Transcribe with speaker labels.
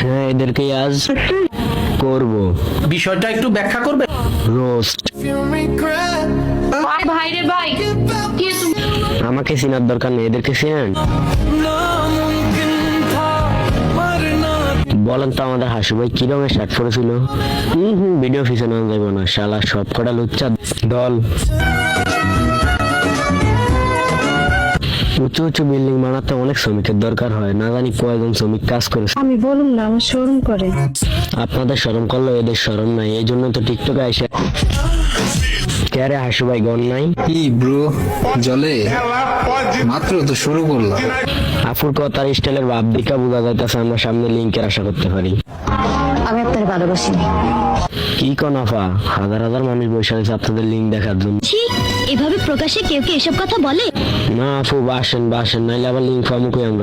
Speaker 1: হ্যাঁ এদেরকে আজ করব।
Speaker 2: বিষয়টা একটু ব্যাখ্যা করবে?
Speaker 1: রোস্ট
Speaker 3: ভাই রে ভাই
Speaker 1: আমাকে চেনার দরকার নেই এদেরকে চেনেন? বলেন তো আমাদের হাসু ভাই কি রঙের শার্ট পরেছিল? হম হম ভিডিও পিছনে যাইব না শালা সব কটা লুচ্চা দল। উঁচু উঁচু বিল্ডিং বানাতে অনেক শ্রমিকের দরকার হয়। না জানি কয়জন শ্রমিক কাজ করে
Speaker 4: আমি বলুম না আমার শোরুম করে।
Speaker 1: আপনাদের শরম করল এদের শরম নাই এই জন্য তো টিকটকে এসে ক্যারে হাসু ভাই গন নাই?
Speaker 5: কি ব্রো জলে? মাত্র তো শুরু করলাম।
Speaker 1: আফুর কথার স্টাইলের ভাব দেখা বোঝা যাইতেছে আমরা সামনে লিঙ্কের আশা করতে পারি।
Speaker 4: আমি আপনার ভালোবাসি
Speaker 1: কি কনাফা হাজার হাজার মানুষ বসে আছে আপনাদের লিঙ্ক দেখার জন্য।
Speaker 6: এভাবে প্রকাশে কেউ কি এসব কথা বলে?
Speaker 1: না আফু বাসেন বাসেন নাইলে আবার লিঙ্ক ফর্ম কই আমরা?